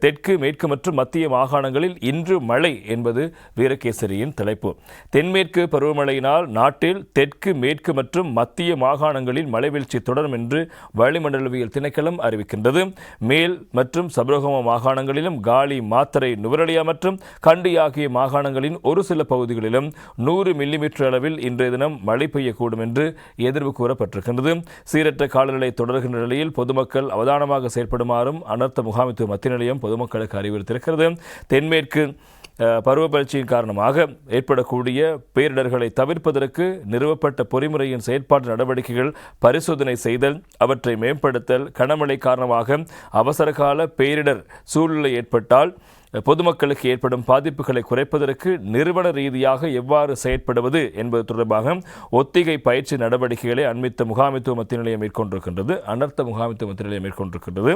தெற்கு மேற்கு மற்றும் மத்திய மாகாணங்களில் இன்று மழை என்பது வீரகேசரியின் தலைப்பு. தென்மேற்கு பருவமழையினால் நாட்டில் தெற்கு மேற்கு மற்றும் மத்திய மாகாணங்களில் மழை வீழ்ச்சி தொடரும் என்று வளிமண்டலவியல் திணைக்களம் அறிவிக்கின்றது. மேல் மற்றும் சபரகம மாகாணங்களிலும் காலி மாத்தரை நுவரலியா மற்றும் கண்டி ஆகிய மாகாணங்களின் ஒரு சில பகுதிகளிலும் நூறு மில்லிமீட்டர் அளவில் இன்றைய தினம் மழை பெய்யக்கூடும் என்று எதிர்வு கூறப்பட்டிருக்கின்றது. சீரற்ற காலநிலை தொடர்கின்ற நிலையில் பொதுமக்கள் அவதானமாக செயற்படுமாறும் அனர்த்த முகாமைத்துவ மத்திய நிலையம் பொதுமக்களுக்கு அறிவுறுத்திருக்கிறது தென்மேற்கு பருவப்பயிற்சியின் காரணமாக ஏற்படக்கூடிய பேரிடர்களை தவிர்ப்பதற்கு நிறுவப்பட்ட பொறிமுறையின் செயற்பாட்டு நடவடிக்கைகள் பரிசோதனை செய்தல் அவற்றை மேம்படுத்தல் கனமழை காரணமாக அவசரகால பேரிடர் சூழ்நிலை ஏற்பட்டால் பொதுமக்களுக்கு ஏற்படும் பாதிப்புகளை குறைப்பதற்கு நிறுவன ரீதியாக எவ்வாறு செயற்படுவது என்பது தொடர்பாக ஒத்திகை பயிற்சி நடவடிக்கைகளை அண்மித்த முகாமைத்துவ மத்திய நிலையம் மேற்கொண்டிருக்கின்றது. அனர்த்த முகாமைத்துவ மத்திய நிலையம் மேற்கொண்டிருக்கின்றது.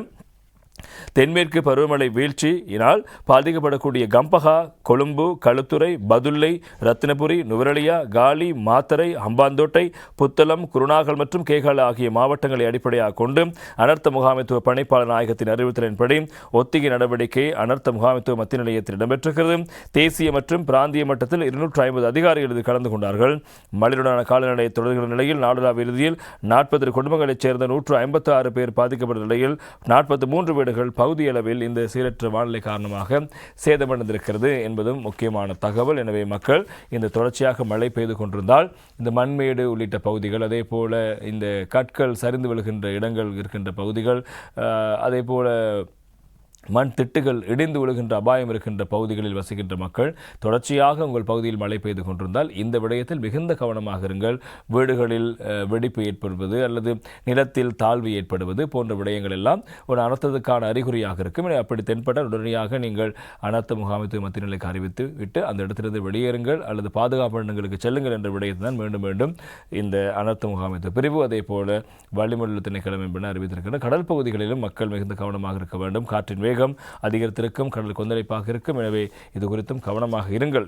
தென்மேற்கு பருவமழை வீழ்ச்சியினால் பாதிக்கப்படக்கூடிய கம்பஹா கொழும்பு களுத்துறை பதுல்லை ரத்தினபுரி நுவரலியா காலி மாத்தரை அம்பாந்தோட்டை புத்தளம் குருணாகல் மற்றும் கேகால ஆகிய மாவட்டங்களை அடிப்படையாக கொண்டு அனர்த்த முகாமைத்துவ பணிப்பாளர் நாயகத்தின் அறிவுறுத்தலின்படி ஒத்திகை நடவடிக்கை அனர்த்த முகாமைத்துவ மத்திய நிலையத்தில் இடம்பெற்றிருக்கிறது. தேசிய மற்றும் பிராந்திய மட்டத்தில் இருநூற்று ஐம்பது அதிகாரிகள் இதில் கலந்து கொண்டார்கள். மழையுடனான காலநிலை தொடர்கிற நிலையில் நாடுலா இறுதியில் நாற்பது குடும்பங்களைச் சேர்ந்த நூற்று ஐம்பத்தி ஆறு பேர் பாதிக்கப்பட்ட நிலையில் நாற்பத்தி மூன்று வீடுகள் பகுதியளவில் இந்த சீரற்ற வானிலை காரணமாக சேதமடைந்திருக்கிறது என்பதும் முக்கியமான தகவல். எனவே மக்கள் இந்த தொடர்ச்சியாக மழை பெய்து கொண்டிருந்தால் இந்த மண்மேடு உள்ளிட்ட பகுதிகள் அதே போல் இந்த கற்கள் சரிந்து விழுகின்ற இடங்கள் இருக்கின்ற பகுதிகள் அதே போல் மண் திட்டுகள் இடிந்து விழுகின்ற அபாயம் இருக்கின்ற பகுதிகளில் வசிக்கின்ற மக்கள் தொடர்ச்சியாக உங்கள் பகுதியில் மழை பெய்து கொண்டிருந்தால் இந்த விடயத்தில் மிகுந்த கவனமாக இருங்கள். வீடுகளில் வெடிப்பு ஏற்படுவது அல்லது நிலத்தில் தாழ்வு ஏற்படுவது போன்ற விடயங்கள் எல்லாம் ஒரு அனர்த்தத்துக்கான அறிகுறியாக இருக்கும். அப்படி தென்பட்டால் உடனடியாக நீங்கள் அனர்த்த முகாமைத்துவ மத்திய நிலைக்கு அறிவித்து விட்டு அந்த இடத்திலிருந்து வெளியேறுங்கள் அல்லது பாதுகாப்பு இடங்களுக்கு செல்லுங்கள் என்ற விடயத்தை தான் மீண்டும் மீண்டும் இந்த அனர்த்த முகாமைத்துவ பிரிவு அதே போல வளிமண்டல திணைக்களம் என்பன அறிவித்திருக்கின்றன. கடல் பகுதிகளிலும் மக்கள் மிகுந்த கவனமாக இருக்க வேண்டும். காற்றின் வேகம் அதிகரித்திருக்கும் கடல் கொந்தளிப்பாக இருக்கும். எனவே இது குறித்தும் கவனமாக இருங்கள்.